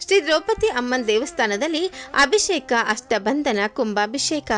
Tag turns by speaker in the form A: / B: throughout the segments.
A: ಶ್ರೀ ದ್ರೌಪದಿ ಅಮ್ಮನ್ ದೇವಸ್ಥಾನದಲ್ಲಿ ಅಭಿಷೇಕ, ಅಷ್ಟಬಂಧನ, ಕುಂಭಾಭಿಷೇಕ.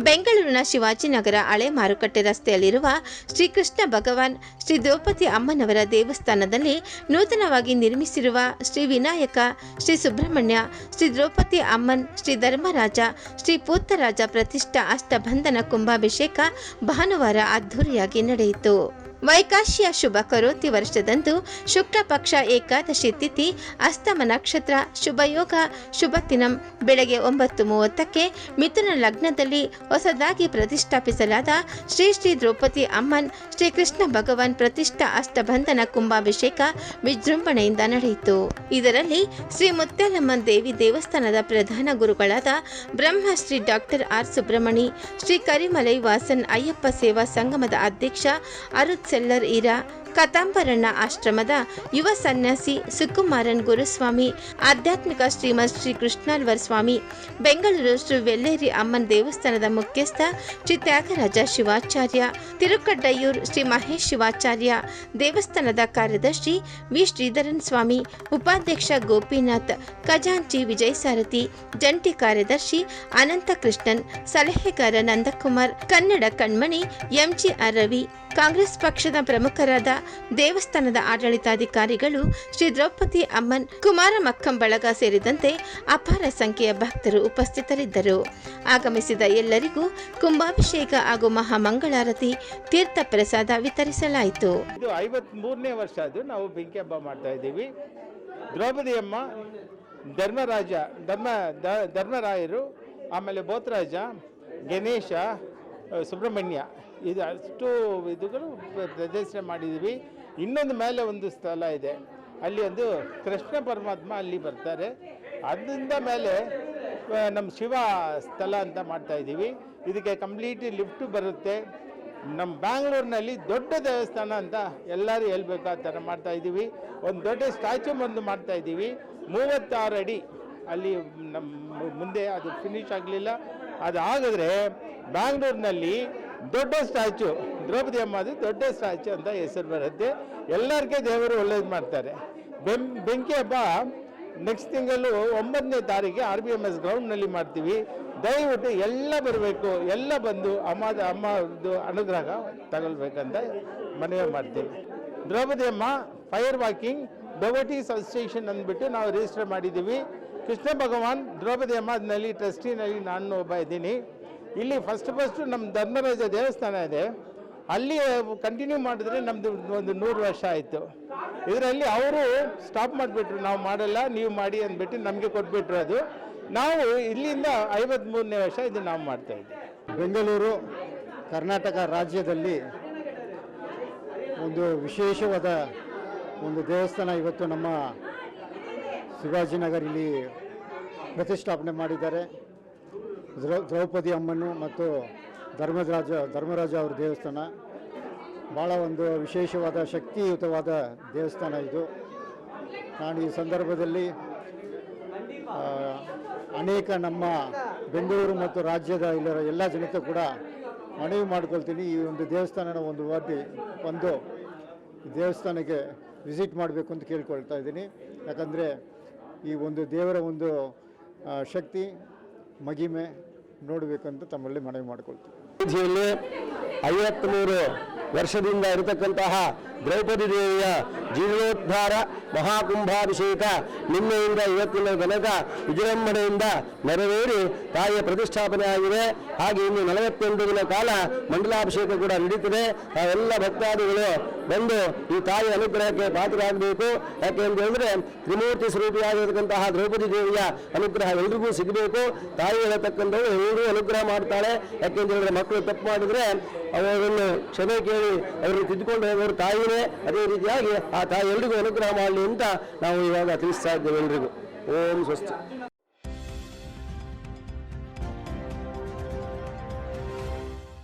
A: ಬೆಂಗಳೂರಿನ ಶಿವಾಜಿನಗರ ಹಳೆ ಮಾರುಕಟ್ಟೆ ರಸ್ತೆಯಲ್ಲಿರುವ ಶ್ರೀ ಕೃಷ್ಣ ಭಗವಾನ್ ಶ್ರೀ ದ್ರೌಪದಿ ಅಮ್ಮನವರ ದೇವಸ್ಥಾನದಲ್ಲಿ ನೂತನವಾಗಿ ನಿರ್ಮಿಸಿರುವ ಶ್ರೀ ವಿನಾಯಕ, ಶ್ರೀ ಸುಬ್ರಹ್ಮಣ್ಯ, ಶ್ರೀ ದ್ರೌಪದಿ ಅಮ್ಮನ್ ಶ್ರೀ ಧರ್ಮರಾಜ, ಶ್ರೀ ಪೂತರಾಜ ಪ್ರತಿಷ್ಠಾ ಅಷ್ಟಬಂಧನ ಕುಂಭಾಭಿಷೇಕ ಭಾನುವಾರ ಅದ್ಧೂರಿಯಾಗಿ ನಡೆಯಿತು. ವೈಕಾಶಿಯ ಶುಭ ಕರೋತಿ ವರ್ಷದಂದು ಶುಕ್ಲ ಪಕ್ಷ ಏಕಾದಶಿ ತಿಥಿ, ಅಸ್ತಮ ನಕ್ಷತ್ರ, ಶುಭಯೋಗ, ಶುಭ ದಿನಂ, ಬೆಳಗ್ಗೆ ಒಂಬತ್ತು ಮೂವತ್ತಕ್ಕೆ ಮಿಥುನ ಲಗ್ನದಲ್ಲಿ ಹೊಸದಾಗಿ ಪ್ರತಿಷ್ಠಾಪಿಸಲಾದ ಶ್ರೀ ಶ್ರೀ ದ್ರೌಪದಿ ಅಮ್ಮನ್, ಶ್ರೀ ಕೃಷ್ಣ ಭಗವಾನ್ ಪ್ರತಿಷ್ಠಾ ಅಷ್ಟಬಂಧನ ಕುಂಭಾಭಿಷೇಕ ವಿಜೃಂಭಣೆಯಿಂದ ನಡೆಯಿತು. ಇದರಲ್ಲಿ ಶ್ರೀ ಮುತ್ಯಾಲಮ್ಮನ್ ದೇವಿ ದೇವಸ್ಥಾನದ ಪ್ರಧಾನ ಗುರುಗಳಾದ ಬ್ರಹ್ಮಶ್ರೀ ಡಾಕ್ಟರ್ ಆರ್ ಸುಬ್ರಹ್ಮಣಿ, ಶ್ರೀ ಕರಿಮಲೈ ವಾಸನ್ ಅಯ್ಯಪ್ಪ ಸೇವಾ ಸಂಗಮದ ಅಧ್ಯಕ್ಷ ಅರುತ್ cellular era ಕತಾಂಬರಣ್ಣ ಆಶ್ರಮದ ಯುವ ಸನ್ಯಾಸಿ ಸುಕುಮಾರನ್ ಗುರುಸ್ವಾಮಿ, ಆಧ್ಯಾತ್ಮಿಕ ಶ್ರೀಮತ್ ಶ್ರೀ ಕೃಷ್ಣಾಲ್ವರ್ ಸ್ವಾಮಿ, ಬೆಂಗಳೂರು ಶ್ರೀ ವೆಲ್ಲೇರಿ ಅಮ್ಮನ್ ದೇವಸ್ಥಾನದ ಮುಖ್ಯಸ್ಥ ಶ್ರೀ ತ್ಯಾಗರಾಜ ಶಿವಾಚಾರ್ಯ ತಿರುಕಡ್ಡಯ್ಯೂರ್ ಶ್ರೀ ಮಹೇಶ್ ಶಿವಾಚಾರ್ಯ, ದೇವಸ್ಥಾನದ ಕಾರ್ಯದರ್ಶಿ ವಿ ಶ್ರೀಧರನ್ ಸ್ವಾಮಿ, ಉಪಾಧ್ಯಕ್ಷ ಗೋಪಿನಾಥ್, ಖಜಾಂಚಿ ವಿಜಯ್ ಸಾರಥಿ ಜಂಟಿ ಕಾರ್ಯದರ್ಶಿ ಅನಂತ ಕೃಷ್ಣನ್ ಸಲಹೆಗಾರ ನಂದಕುಮಾರ್, ಕನ್ನಡ ಕಣ್ಮಣಿ ಎಂಜಿಆರ್ ರವಿ ಕಾಂಗ್ರೆಸ್ ಪಕ್ಷದ ಪ್ರಮುಖರಾದ ದೇವಸ್ಥಾನದ ಆಡಳಿತಾಧಿಕಾರಿಗಳು ಶ್ರೀ ದ್ರೌಪದಿ ಅಮ್ಮನ್ ಕುಮಾರ ಮಕ್ಕಂ ಬಳಗ ಸೇರಿದಂತೆ ಅಪಾರ ಸಂಖ್ಯೆಯ ಭಕ್ತರು ಉಪಸ್ಥಿತರಿದ್ದರು. ಆಗಮಿಸಿದ ಎಲ್ಲರಿಗೂ ಕುಂಭಾಭಿಷೇಕ ಹಾಗೂ ಮಹಾಮಂಗಳಾರತಿ, ತೀರ್ಥ ಪ್ರಸಾದ ವಿತರಿಸಲಾಯಿತು.
B: ಇದು ಐವತ್ ಮೂರನೇ ವರ್ಷ ಅದು ನಾವು ಬೆಂಕಿ ಹಬ್ಬ ಮಾಡ್ತಾ ಇದ್ದೀವಿ. ದ್ರೌಪದಿ ಅಮ್ಮ, ಧರ್ಮರಾಜ, ಧರ್ಮ ಧರ್ಮರಾಯರು, ಆಮೇಲೆ ಬೋತರಾಜ, ಗಣೇಶ ಸುಬ್ರಹ್ಮಣ್ಯ. ಇದು ಅಷ್ಟು ಇದುಗಳು ಪ್ರ- ಪ್ರದರ್ಶನ ಮಾಡಿದ್ದೀವಿ. ಇನ್ನೊಂದು ಮೇಲೆ ಒಂದು ಸ್ಥಳ ಇದೆ. ಅಲ್ಲಿ ಒಂದು ಕೃಷ್ಣ ಪರಮಾತ್ಮ ಅಲ್ಲಿ ಬರ್ತಾರೆ. ಅದರಿಂದ ಮೇಲೆ ನಮ್ಮ ಶಿವ ಸ್ಥಳ ಅಂತ ಮಾಡ್ತಾ ಇದ್ದೀವಿ. ಇದಕ್ಕೆ ಕಂಪ್ಲೀಟ್ ಲಿಫ್ಟ್ ಬರುತ್ತೆ. ನಮ್ಮ ಬ್ಯಾಂಗ್ಳೂರಿನಲ್ಲಿ ದೊಡ್ಡ ದೇವಸ್ಥಾನ ಅಂತ ಎಲ್ಲರೂ ಹೇಳ್ಬೇಕು ಆ ಥರ ಮಾಡ್ತಾ ಇದ್ದೀವಿ. ಒಂದು ದೊಡ್ಡ ಸ್ಟ್ಯಾಚು ಒಂದು ಮಾಡ್ತಾ ಇದ್ದೀವಿ. ಮೂವತ್ತಾರು ಅಡಿ ಅಲ್ಲಿ ನಮ್ಮ ಮುಂದೆ ಅದು ಫಿನಿಶ್ ಆಗಲಿಲ್ಲ. ಅದು ಹಾಗಾದ್ರೆ ಬ್ಯಾಂಗ್ಳೂರಿನಲ್ಲಿ ದೊಡ್ಡ ಸ್ಟ್ಯಾಚು ದ್ರೌಪದಿ ಅಮ್ಮದು ದೊಡ್ಡ ಸ್ಟ್ಯಾಚು ಅಂತ ಹೆಸರು ಬರುತ್ತೆ. ಎಲ್ಲರಿಗೆ ದೇವರು ಒಳ್ಳೇದು ಮಾಡ್ತಾರೆ. ಬೆಂ, ಬೆಂಕಿ ಹಬ್ಬ ನೆಕ್ಸ್ಟ್ ತಿಂಗಳು ಒಂಬತ್ತನೇ ತಾರೀಕಿಗೆ ಆರ್ ಬಿ ಎಂ ಎಸ್ ಗ್ರೌಂಡ್ನಲ್ಲಿ ಮಾಡ್ತೀವಿ. ದಯವಿಟ್ಟು ಎಲ್ಲ ಬರಬೇಕು, ಎಲ್ಲ ಬಂದು ಅಮ್ಮದ, ಅಮ್ಮದು ಅನುಗ್ರಹ ತಗೊಳ್ಬೇಕಂತ ಮನವಿ ಮಾಡ್ತೀವಿ. ದ್ರೌಪದಿ ಅಮ್ಮ ಫೈರ್ ವಾಕಿಂಗ್ ಡೆವಟೀಸ್ ಅಸೋಸಿಯೇಷನ್ ಅಂದ್ಬಿಟ್ಟು ನಾವು ರಿಜಿಸ್ಟರ್ ಮಾಡಿದ್ದೀವಿ. ಕೃಷ್ಣ ಭಗವಾನ್ ದ್ರೌಪದಿ ಅಮ್ಮನಲ್ಲಿ, ಟ್ರಸ್ಟಿನಲ್ಲಿ ನಾನು ಒಬ್ಬ ಇದ್ದೀನಿ. ಇಲ್ಲಿ ಫಸ್ಟ್ ಫಸ್ಟ್ ನಮ್ಮ ಧರ್ಮರಾಜ ದೇವಸ್ಥಾನ ಇದೆ. ಅಲ್ಲಿ ಕಂಟಿನ್ಯೂ ಮಾಡಿದ್ರೆ ನಮ್ಮದು ಒಂದು ನೂರು ವರ್ಷ ಆಯಿತು. ಇದರಲ್ಲಿ ಅವರು ಸ್ಟಾಪ್ ಮಾಡಿಬಿಟ್ರು, ನಾವು ಮಾಡಲ್ಲ, ನೀವು ಮಾಡಿ ಅಂದ್ಬಿಟ್ಟು ನಮಗೆ ಕೊಟ್ಬಿಟ್ರು ಅದು. ನಾವು ಇಲ್ಲಿಂದ ಐವತ್ತ್ಮೂರನೇ ವರ್ಷ ಇದು ನಾವು ಮಾಡ್ತಾ ಇದ್ದೀವಿ.
C: ಬೆಂಗಳೂರು, ಕರ್ನಾಟಕ ರಾಜ್ಯದಲ್ಲಿ ಒಂದು ವಿಶೇಷವಾದ ಒಂದು ದೇವಸ್ಥಾನ ಇವತ್ತು ನಮ್ಮ ಶಿವಾಜಿನಗರ್ ಇಲ್ಲಿ ಪ್ರತಿಷ್ಠಾಪನೆ ಮಾಡಿದ್ದಾರೆ. ದ್ರೌ, ದ್ರೌಪದಿ ಅಮ್ಮನು ಮತ್ತು ಧರ್ಮರಾಜ ಧರ್ಮರಾಜ ಅವರ ದೇವಸ್ಥಾನ. ಭಾಳ ಒಂದು ವಿಶೇಷವಾದ, ಶಕ್ತಿಯುತವಾದ ದೇವಸ್ಥಾನ ಇದು. ನಾನು ಈ ಸಂದರ್ಭದಲ್ಲಿ ಅನೇಕ ನಮ್ಮ ಬೆಂಗಳೂರು ಮತ್ತು ರಾಜ್ಯದ ಇಲ್ಲಿರೋ ಎಲ್ಲ ಜನತೆ ಕೂಡ ಮನವಿ ಮಾಡ್ಕೊಳ್ತೀನಿ ಈ ಒಂದು ದೇವಸ್ಥಾನನ ಒಂದು ವಾಟಿ ಒಂದು ದೇವಸ್ಥಾನಕ್ಕೆ ವಿಸಿಟ್ ಮಾಡಬೇಕು ಅಂತ ಕೇಳ್ಕೊಳ್ತಾ ಇದ್ದೀನಿ. ಯಾಕಂದರೆ ಈ ಒಂದು ದೇವರ ಒಂದು ಶಕ್ತಿ ಮಗಿಮೆ ನೋಡಬೇಕಂತ ತಮ್ಮಲ್ಲಿ ಮನವಿ ಮಾಡಿಕೊಳ್ತೀವಿ.
D: ಅಯೋಧ್ಯೆಯಲ್ಲಿ ಐವತ್ಮೂರು ವರ್ಷದಿಂದ ಇರತಕ್ಕಂತಹ ದ್ರೌಪದಿ ದೇವಿಯ ಜೀರ್ಣೋದ್ಧಾರ ಮಹಾಕುಂಭಾಭಿಷೇಕ ನಿನ್ನೆಯಿಂದ ಇವತ್ತಿನ ತನಕ ವಿಜೃಂಭಣೆಯಿಂದ ನೆರವೇರಿ ತಾಯಿಯ ಪ್ರತಿಷ್ಠಾಪನೆ ಆಗಿದೆ ಹಾಗೆ ಇನ್ನು ನಲವತ್ತೆಂಟು ದಿನ ಕಾಲ ಮಂಡಲಾಭಿಷೇಕ ಕೂಡ ನಡೀತಿದೆ. ಎಲ್ಲ ಭಕ್ತಾದಿಗಳು ಬಂದು ಈ ತಾಯಿಯ ಅನುಗ್ರಹಕ್ಕೆ ಪಾತ್ರರಾಗಬೇಕು. ಯಾಕೆ ಅಂತ ಹೇಳಿದ್ರೆ ತ್ರಿಮೂರ್ತಿ ಸ್ವರೂಪಿಯಾಗಿರತಕ್ಕಂತಹ ದ್ರೌಪದಿ ದೇವಿಯ ಅನುಗ್ರಹ ಎಲ್ರಿಗೂ ಸಿಗಬೇಕು. ತಾಯಿ ಹೇಳತಕ್ಕಂಥವ್ರು ಎಲ್ಲರಿಗೂ ಅನುಗ್ರಹ ಮಾಡ್ತಾಳೆ ಯಾಕೆ ಅಂತ ಹೇಳಿದ್ರೆ ಮಕ್ಕಳು ತಪ್ಪು ಮಾಡಿದ್ರೆ ಅವರನ್ನು ಕ್ಷಮೆ ಕೇಳಿ ಅವರನ್ನು ತಿದ್ದುಕೊಂಡು ಹೋಗೋರು ತಾಯಿನೇ. ಅದೇ ರೀತಿಯಾಗಿ ಆ ತಾಯಿ ಎಲ್ರಿಗೂ ಅನುಗ್ರಹ ಮಾಡಲಿ ಅಂತ ನಾವು ಇವಾಗ ತಿಳಿಸ್ತಾ ಇದ್ದೇವೆ ಎಲ್ರಿಗೂ ಓಂ ಸ್ವಸ್ತಿ